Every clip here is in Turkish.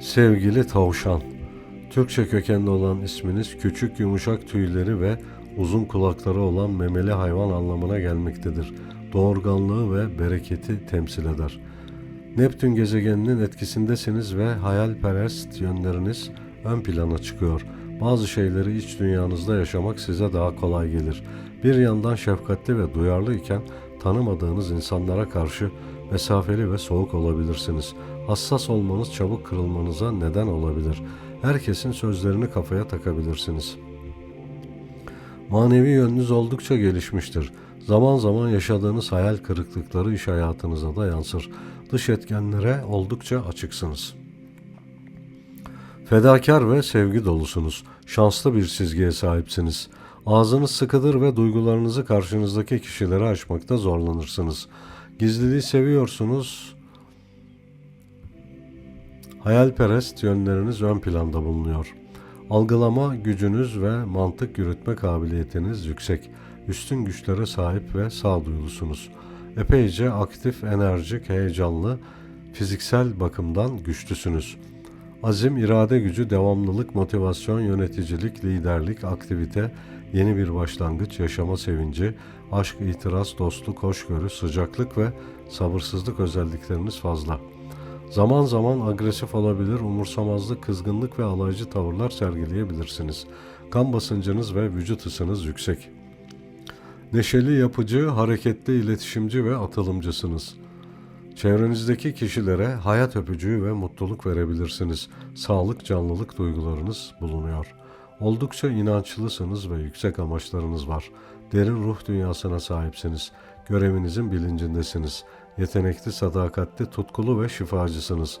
Sevgili tavşan, Türkçe kökenli olan isminiz küçük yumuşak tüyleri ve uzun kulakları olan memeli hayvan anlamına gelmektedir. Doğurganlığı ve bereketi temsil eder. Neptün gezegeninin etkisindesiniz ve hayalperest yönleriniz ön plana çıkıyor. Bazı şeyleri iç dünyanızda yaşamak size daha kolay gelir. Bir yandan şefkatli ve duyarlı iken tanımadığınız insanlara karşı mesafeli ve soğuk olabilirsiniz. Hassas olmanız çabuk kırılmanıza neden olabilir. Herkesin sözlerini kafaya takabilirsiniz. Manevi yönünüz oldukça gelişmiştir. Zaman zaman yaşadığınız hayal kırıklıkları iş hayatınıza da yansır. Dış etkenlere oldukça açıksınız. Fedakar ve sevgi dolusunuz. Şanslı bir çizgiye sahipsiniz. Ağzınız sıkıdır ve duygularınızı karşınızdaki kişilere açmakta zorlanırsınız. Gizliliği seviyorsunuz. Hayalperest yönleriniz ön planda bulunuyor. Algılama gücünüz ve mantık yürütme kabiliyetiniz yüksek. Üstün güçlere sahip ve sağduyulusunuz. Epeyce aktif, enerjik, heyecanlı, fiziksel bakımdan güçlüsünüz. Azim, irade gücü, devamlılık, motivasyon, yöneticilik, liderlik, aktivite, yeni bir başlangıç, yaşama sevinci, aşk, itiraz, dostluk, hoşgörü, sıcaklık ve sabırsızlık özellikleriniz fazla. Zaman zaman agresif olabilir, umursamazlık, kızgınlık ve alaycı tavırlar sergileyebilirsiniz. Kan basıncınız ve vücut ısınız yüksek. Neşeli, yapıcı, hareketli, iletişimci ve atılımcısınız. Çevrenizdeki kişilere hayat öpücüğü ve mutluluk verebilirsiniz. Sağlık, canlılık duygularınız bulunuyor. Oldukça inançlısınız ve yüksek amaçlarınız var. Derin ruh dünyasına sahipsiniz. Görevinizin bilincindesiniz. Yetenekli, sadakatli, tutkulu ve şifacısınız.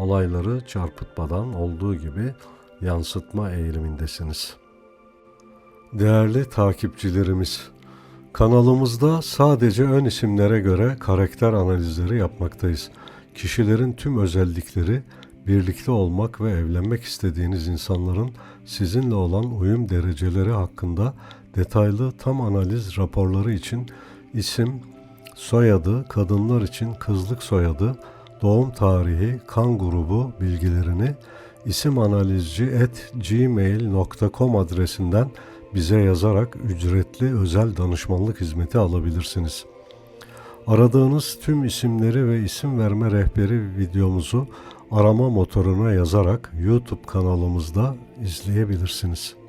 Olayları çarpıtmadan olduğu gibi yansıtma eğilimindesiniz. Değerli takipçilerimiz, kanalımızda sadece ön isimlere göre karakter analizleri yapmaktayız. Kişilerin tüm özellikleri, birlikte olmak ve evlenmek istediğiniz insanların sizinle olan uyum dereceleri hakkında detaylı tam analiz raporları için isim, soyadı, kadınlar için kızlık soyadı, doğum tarihi, kan grubu bilgilerini isimanalizci@gmail.com adresinden bize yazarak ücretli özel danışmanlık hizmeti alabilirsiniz. Aradığınız tüm isimleri ve isim verme rehberi videomuzu arama motoruna yazarak YouTube kanalımızda izleyebilirsiniz.